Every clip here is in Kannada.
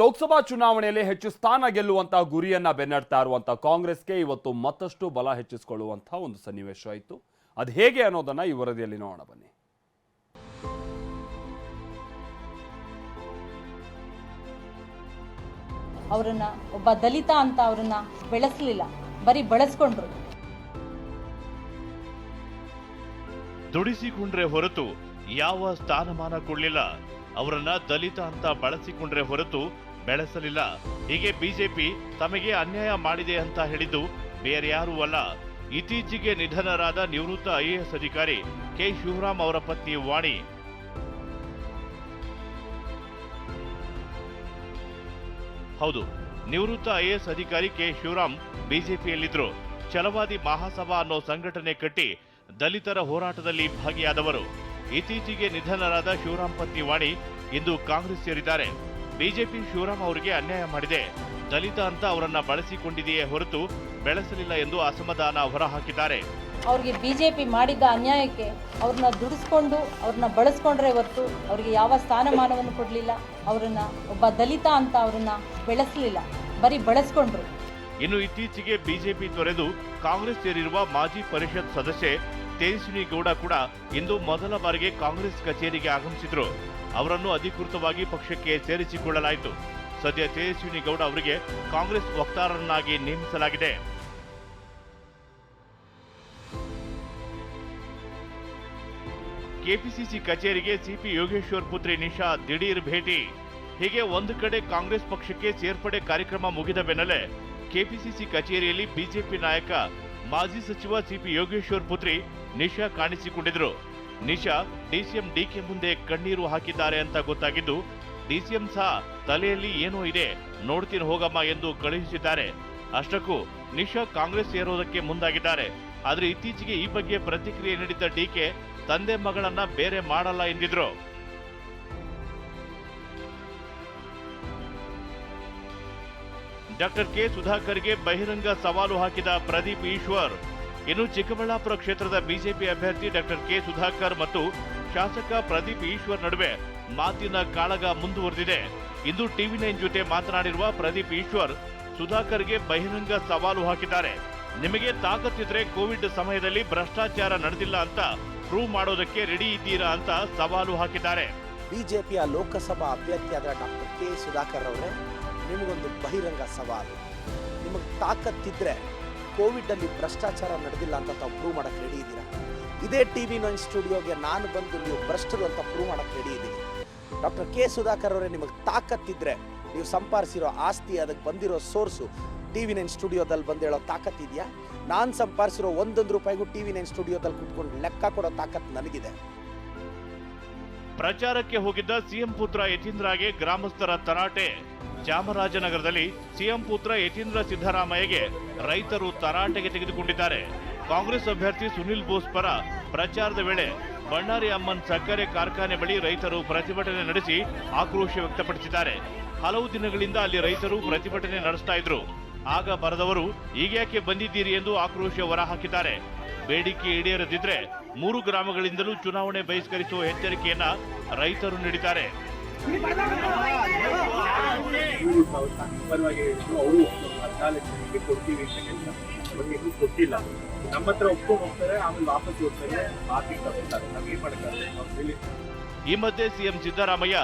ಲೋಕಸಭಾ ಚುನಾವಣೆಯಲ್ಲಿ ಹೆಚ್ಚು ಸ್ಥಾನ ಗೆಲ್ಲುವಂತಹ ಗುರಿಯನ್ನ ಬೆನ್ನಡ್ತಾ ಇರುವಂತಹ ಕಾಂಗ್ರೆಸ್ಗೆ ಇವತ್ತು ಮತ್ತಷ್ಟು ಬಲ ಹೆಚ್ಚಿಸಿಕೊಳ್ಳುವಂತಹ ಒಂದು ಸನ್ನಿವೇಶ ಆಯಿತು. ಅದು ಹೇಗೆ ಅನ್ನೋದನ್ನ ಈ ವರದಿಯಲ್ಲಿ ನೋಡೋಣ ಬನ್ನಿ. ಅವರನ್ನ ಒಬ್ಬ ದಲಿತ ಅಂತ ಅವರನ್ನ ಬೆಳೆಸಲಿಲ್ಲ. ಬರೀ ಬಳಸ್ಕೊಂಡ್ರು. ದುಡಿಸಿಕೊಂಡ್ರೆ ಹೊರತು ಯಾವ ಸ್ಥಾನಮಾನ ಕೊಡ್ಲಿಲ್ಲ. ಅವರನ್ನ ದಲಿತ ಅಂತ ಬಳಸಿಕೊಂಡ್ರೆ ಹೊರತು ಬೆಳೆಸಲಿಲ್ಲ. ಹೀಗೆ ಬಿಜೆಪಿ ತಮಗೆ ಅನ್ಯಾಯ ಮಾಡಿದೆ ಅಂತ ಹೇಳಿದ್ದು ಬೇರ್ಯಾರೂ ಅಲ್ಲ. ಇತ್ತೀಚೆಗೆ ನಿಧನರಾದ ನಿವೃತ್ತ ಐಎಎಸ್ ಅಧಿಕಾರಿ ಕೆ. ಶಿವರಾಮ್ ಅವರ ಪತ್ನಿ ವಾಣಿ. ಹೌದು, ನಿವೃತ್ತ ಐಎಎಸ್ ಅಧಿಕಾರಿ ಕೆ. ಶಿವರಾಮ್ ಬಿಜೆಪಿಯಲ್ಲಿದ್ದರು. ಛಲವಾದಿ ಮಹಾಸಭಾ ಅನ್ನೋ ಸಂಘಟನೆ ಕಟ್ಟಿ ದಲಿತರ ಹೋರಾಟದಲ್ಲಿ ಭಾಗಿಯಾದವರು. ಇತ್ತೀಚೆಗೆ ನಿಧನರಾದ ಶಿವರಾಮ್ ಪತ್ನಿ ವಾಣಿ ಇಂದು ಕಾಂಗ್ರೆಸ್ ಸೇರಿದ್ದಾರೆ. ಬಿಜೆಪಿ ಶಿವರಾಮ್ ಅವರಿಗೆ ಅನ್ಯಾಯ ಮಾಡಿದೆ. ದಲಿತ ಅಂತ ಅವರನ್ನ ಬಳಸಿಕೊಂಡಿದೆಯೇ ಹೊರತು ಬೆಳೆಸಲಿಲ್ಲ ಎಂದು ಅಸಮಾಧಾನ ಹೊರಹಾಕಿದ್ದಾರೆ. ಅವರಿಗೆ ಬಿ ಜೆ ಪಿ ಮಾಡಿದ್ದ ಅನ್ಯಾಯಕ್ಕೆ ಅವ್ರನ್ನ ದುಡಿಸ್ಕೊಂಡು ಅವ್ರನ್ನ ಬಳಸ್ಕೊಂಡ್ರೆ ಹೊರತು ಅವರಿಗೆ ಯಾವ ಸ್ಥಾನಮಾನವನ್ನು ಕೊಡಲಿಲ್ಲ. ಅವರನ್ನ ಒಬ್ಬ ದಲಿತ ಅಂತ ಅವರನ್ನ ಬೆಳೆಸಲಿಲ್ಲ. ಬರೀ ಬಳಸ್ಕೊಂಡ್ರು. ಇನ್ನು ಇತ್ತೀಚೆಗೆ ಬಿಜೆಪಿ ತೊರೆದು ಕಾಂಗ್ರೆಸ್ ಸೇರಿರುವ ಮಾಜಿ ಪರಿಷತ್ ಸದಸ್ಯೆ ತೇಜಸ್ವಿನಿ ಗೌಡ ಕೂಡ ಇಂದು ಮೊದಲ ಬಾರಿಗೆ ಕಾಂಗ್ರೆಸ್ ಕಚೇರಿಗೆ ಆಗಮಿಸಿದ್ರು. ಅವರನ್ನು ಅಧಿಕೃತವಾಗಿ ಪಕ್ಷಕ್ಕೆ ಸೇರಿಸಿಕೊಳ್ಳಲಾಯಿತು. ಸದ್ಯ ತೇಜಸ್ವಿನಿ ಗೌಡ ಅವರಿಗೆ ಕಾಂಗ್ರೆಸ್ ವಕ್ತಾರರನ್ನಾಗಿ ನೇಮಿಸಲಾಗಿದೆ. ಕೆಪಿಸಿಸಿ ಕಚೇರಿಗೆ ಸಿಪಿ ಯೋಗೇಶ್ವರ್ ಪುತ್ರಿ ನಿಶಾ ದಿಢೀರ್ ಭೇಟಿ. ಹೀಗೆ ಒಂದು ಕಡೆ ಕಾಂಗ್ರೆಸ್ ಪಕ್ಷಕ್ಕೆ ಸೇರ್ಪಡೆ ಕಾರ್ಯಕ್ರಮ ಮುಗಿದ ಬೆನ್ನಲ್ಲೇ ಕೆಪಿಸಿಸಿ ಕಚೇರಿಯಲ್ಲಿ ಬಿಜೆಪಿ ನಾಯಕ ಮಾಜಿ ಸಚಿವ ಸಿಪಿ ಯೋಗೇಶ್ವರ್ ಪುತ್ರಿ ನಿಶಾ ಕಾಣಿಸಿಕೊಂಡಿದ್ರು. ನಿಶಾ ಡಿಸಿಎಂ ಡಿಕೆ ಮುಂದೆ ಕಣ್ಣೀರು ಹಾಕಿದ್ದಾರೆ ಅಂತ ಗೊತ್ತಾಗಿದ್ದು ಡಿಸಿಎಂ ಸಹ ತಲೆಯಲ್ಲಿ ಏನೋ ಇದೆ, ನೋಡ್ತೀನಿ ಹೋಗಮ್ಮ ಎಂದು ಕಳುಹಿಸಿದ್ದಾರೆ. ಅಷ್ಟಕ್ಕೂ ನಿಶಾ ಕಾಂಗ್ರೆಸ್ ಸೇರೋದಕ್ಕೆ ಮುಂದಾಗಿದ್ದಾರೆ. ಆದರೆ ಇತ್ತೀಚೆಗೆ ಈ ಬಗ್ಗೆ ಪ್ರತಿಕ್ರಿಯೆ ನೀಡಿದ್ದ ಡಿಕೆ ತಂದೆ ಮಗಳನ್ನ ಬೇರೆ ಮಾಡಲ್ಲ ಎಂದಿದ್ರು. ಡಾಕ್ಟರ್ ಕೆ ಸುಧಾಕರ್ಗೆ ಬಹಿರಂಗ ಸವಾಲು ಹಾಕಿದ ಪ್ರದೀಪ್ ಈಶ್ವರ್. ಇನ್ನು ಚಿಕ್ಕಬಳ್ಳಾಪುರ ಕ್ಷೇತ್ರದ ಬಿಜೆಪಿ ಅಭ್ಯರ್ಥಿ ಡಾಕ್ಟರ್ ಕೆ ಸುಧಾಕರ್ ಮತ್ತು ಶಾಸಕ ಪ್ರದೀಪ್ ಈಶ್ವರ್ ನಡುವೆ ಮಾತಿನ ಕಾಳಗ ಮುಂದುವರೆದಿದೆ. ಇಂದು ಟಿವಿ ನೈನ್ ಜೊತೆ ಮಾತನಾಡಿರುವ ಪ್ರದೀಪ್ ಈಶ್ವರ್ ಸುಧಾಕರ್ಗೆ ಬಹಿರಂಗ ಸವಾಲು ಹಾಕಿದ್ದಾರೆ. ನಿಮಗೆ ತಾಕತ್ತಿದ್ರೆ ಕೋವಿಡ್ ಸಮಯದಲ್ಲಿ ಭ್ರಷ್ಟಾಚಾರ ನಡೆದಿಲ್ಲ ಅಂತ ಪ್ರೂವ್ ಮಾಡೋದಕ್ಕೆ ರೆಡಿ ಇದ್ದೀರಾ ಅಂತ ಸವಾಲು ಹಾಕಿದ್ದಾರೆ. ಬಿಜೆಪಿಯ ಲೋಕಸಭಾ ಅಭ್ಯರ್ಥಿಯಾದ ಡಾಕ್ಟರ್ ಕೆ ಸುಧಾಕರ್ ಅವರೇ ನಿಮಗೊಂದು ಬಹಿರಂಗ ಸವಾಲು. ನಿಮಗೆ ತಾಕತ್ತಿದ್ರೆ ಕೋವಿಡಲ್ಲಿ ಭ್ರಷ್ಟಾಚಾರ ನಡೆದಿಲ್ಲ ಅಂತ ತಾವು ಪ್ರೂವ್ ಮಾಡಕ್ಕೆ ರೆಡಿ ಇದ್ದೀರಾ? ಇದೇ ಟಿ ವಿ ನೈನ್ ಸ್ಟುಡಿಯೋಗೆ ನಾನು ಬಂದು ನೀವು ಭ್ರಷ್ಟರು ಅಂತ ಪ್ರೂವ್ ಮಾಡಕ್ಕೆ ರೆಡಿ ಇದ್ದೀನಿ. ಡಾಕ್ಟರ್ ಕೆ ಸುಧಾಕರ್ ಅವರೇ, ನಿಮಗೆ ತಾಕತ್ತಿದ್ರೆ ನೀವು ಸಂಪಾದಿಸಿರೋ ಆಸ್ತಿ, ಅದಕ್ಕೆ ಬಂದಿರೋ ಸೋರ್ಸು ಟಿ ವಿ ನೈನ್ ಸ್ಟುಡಿಯೋದಲ್ಲಿ ಬಂದು ಹೇಳೋ ತಾಕತ್ತಿದೆಯಾ ನಾನು ಸಂಪಾದಿಸಿರೋ ಒಂದೊಂದು ರೂಪಾಯಿಗೂ ಟಿ ವಿ ನೈನ್ ಸ್ಟುಡಿಯೋದಲ್ಲಿ ಕುತ್ಕೊಂಡು ಲೆಕ್ಕ ಕೊಡೋ ತಾಕತ್ತು ನನಗಿದೆ. ಪ್ರಚಾರಕ್ಕೆ ಹೋಗಿದ್ದ ಸಿಎಂ ಪುತ್ರ ಯತೀಂದ್ರಗೆ ಗ್ರಾಮಸ್ಥರ ತರಾಟೆ. ಚಾಮರಾಜನಗರದಲ್ಲಿ ಸಿಎಂ ಪುತ್ರ ಯತೀಂದ್ರ ಸಿದ್ದರಾಮಯ್ಯಗೆ ರೈತರು ತರಾಟೆಗೆ ತೆಗೆದುಕೊಂಡಿದ್ದಾರೆ. ಕಾಂಗ್ರೆಸ್ ಅಭ್ಯರ್ಥಿ ಸುನಿಲ್ ಬೋಸ್ ಪರ ಪ್ರಚಾರದ ವೇಳೆ ಬಳ್ಳಾರಿ ಅಮ್ಮನ್ ಸಕ್ಕರೆ ಕಾರ್ಖಾನೆ ಬಳಿ ರೈತರು ಪ್ರತಿಭಟನೆ ನಡೆಸಿ ಆಕ್ರೋಶ ವ್ಯಕ್ತಪಡಿಸಿದ್ದಾರೆ. ಹಲವು ದಿನಗಳಿಂದ ಅಲ್ಲಿ ರೈತರು ಪ್ರತಿಭಟನೆ ನಡೆಸ್ತಾ ಇದ್ರು. ಆಗ ಬರದವರು, ಈಗ್ಯಾಕೆ ಬಂದಿದ್ದೀರಿ? ಎಂದು ಆಕ್ರೋಶ ಹೊರಹಾಕಿದ್ದಾರೆ. ಬೇಡಿಕೆ ಈಡೇರದಿದ್ರೆ ಮೂರು ಗ್ರಾಮಗಳಿಂದಲೂ ಚುನಾವಣೆ ಬಹಿಷ್ಕರಿಸುವ ಎಚ್ಚರಿಕೆಯನ್ನ ರೈತರು ನೀಡಿದ್ದಾರೆ. ಈ ಮಧ್ಯೆ ಸಿಎಂ ಸಿದ್ದರಾಮಯ್ಯ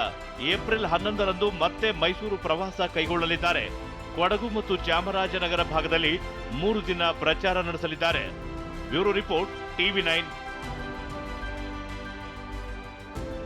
ಏಪ್ರಿಲ್ ಹನ್ನೊಂದರಂದು ಮತ್ತೆ ಮೈಸೂರು ಪ್ರವಾಸ ಕೈಗೊಳ್ಳಲಿದ್ದಾರೆ. ಕೊಡಗು ಮತ್ತು ಚಾಮರಾಜನಗರ ಭಾಗದಲ್ಲಿ ಮೂರು ದಿನ ಪ್ರಚಾರ ನಡೆಸಲಿದ್ದಾರೆ. Bureau report TV nine.